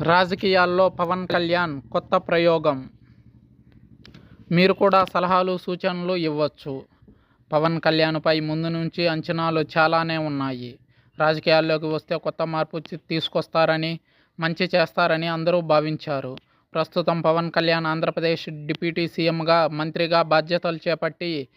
రాజకీయాల్లో పవన్ కళ్యాణ్ కొత్త ప్రయోగం. మీరు కూడా సలహాలు సూచనలు ఇవ్వచ్చు. పవన్ కళ్యాణ్పై ముందు నుంచి అంచనాలు చాలానే ఉన్నాయి. రాజకీయాల్లోకి వస్తే కొత్త మార్పు తీసుకొస్తారని మంచి చేస్తారని అందరూ భావించారు. ప్రస్తుతం పవన్ కళ్యాణ్ ఆంధ్రప్రదేశ్ డిప్యూటీ సీఎంగా మంత్రిగా బాధ్యతలు చేపట్టి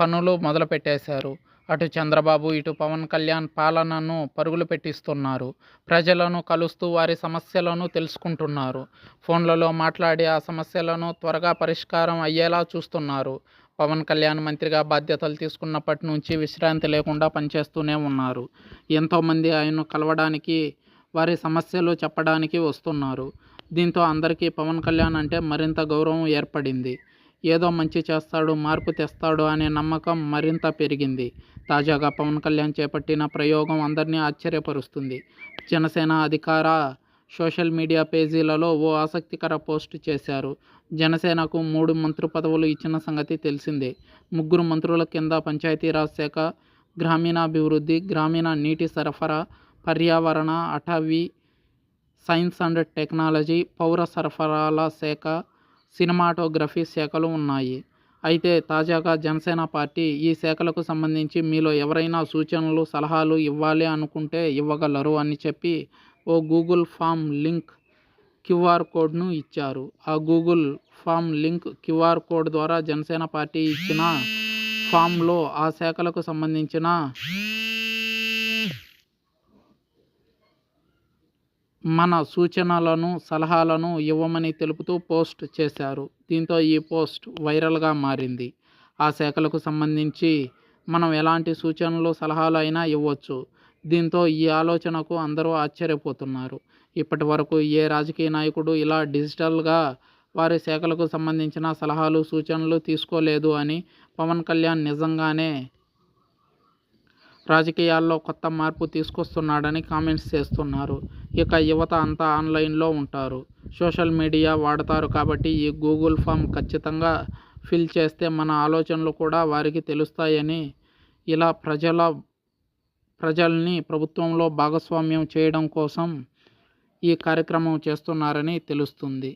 పనులు మొదలుపెట్టేశారు. అటు చంద్రబాబు ఇటు పవన్ కళ్యాణ్ పాలనను పరుగులు పెట్టిస్తున్నారు. ప్రజలను కలుస్తూ వారి సమస్యలను తెలుసుకుంటున్నారు. ఫోన్లలో మాట్లాడి ఆ సమస్యలను త్వరగా పరిష్కారం అయ్యేలా చూస్తున్నారు. పవన్ కళ్యాణ్ మంత్రిగా బాధ్యతలు తీసుకున్నప్పటి నుంచి విశ్రాంతి లేకుండా పనిచేస్తూనే ఉన్నారు. ఎంతోమంది ఆయన్ను కలవడానికి వారి సమస్యలు చెప్పడానికి వస్తున్నారు. దీంతో అందరికీ పవన్ కళ్యాణ్ అంటే మరింత గౌరవం ఏర్పడింది. ఏదో మంచి చేస్తాడు మార్పు తెస్తాడు అనే నమ్మకం మరింత పెరిగింది. తాజాగా పవన్ కళ్యాణ్ చేపట్టిన ప్రయోగం అందరినీ ఆశ్చర్యపరుస్తుంది. జనసేన అధికార సోషల్ మీడియా పేజీలలో ఓ ఆసక్తికర పోస్ట్ చేశారు. జనసేనకు మూడు మంత్రి పదవులు ఇచ్చిన సంగతి తెలిసిందే. ముగ్గురు మంత్రుల కింద పంచాయతీరాజ్ శాఖ గ్రామీణాభివృద్ధి గ్రామీణ నీటి సరఫరా పర్యావరణ అటవీ సైన్స్ అండ్ టెక్నాలజీ పౌర సరఫరాల శాఖ సినిమాటోగ్రఫీ శాఖలు ఉన్నాయి. అయితే తాజాగా జనసేన పార్టీ ఈ శాఖలకు సంబంధించి మీలో ఎవరైనా సూచనలు సలహాలు ఇవ్వాలి అనుకుంటే ఇవ్వగలరు అని చెప్పి ఓ గూగుల్ ఫామ్ లింక్ క్యూఆర్ కోడ్ను ఇచ్చారు. ఆ Google form link QR code ద్వారా జనసేన పార్టీ ఇచ్చిన ఫామ్లో ఆ శాఖలకు సంబంధించిన మన సూచనలను సలహాలను ఇవ్వమని తెలుపుతూ పోస్ట్ చేశారు. దీంతో ఈ పోస్ట్ వైరల్గా మారింది. ఆ శాఖలకు సంబంధించి మనం ఎలాంటి సూచనలు సలహాలు అయినా ఇవ్వచ్చు. దీంతో ఈ ఆలోచనకు అందరూ ఆశ్చర్యపోతున్నారు. ఇప్పటి వరకు ఏ రాజకీయ నాయకుడు ఇలా డిజిటల్గా వారి శాఖలకు సంబంధించిన సలహాలు సూచనలు తీసుకోలేదు అని పవన్ కళ్యాణ్ నిజంగానే రాజకీయాల్లో కొత్త మార్పు తీసుకొస్తున్నాడని కామెంట్స్ చేస్తున్నారు. ఇక యువత అంతా ఆన్లైన్లో ఉంటారు. సోషల్ మీడియా వాడతారు కాబట్టి ఈ గూగుల్ ఫామ్ ఖచ్చితంగా ఫిల్ చేస్తే మన ఆలోచనలు కూడా వారికి తెలుస్తాయని ఇలా ప్రజల ప్రజల్ని ప్రభుత్వంలో భాగస్వామ్యం చేయడం కోసం ఈ కార్యక్రమం చేస్తున్నారని తెలుస్తుంది.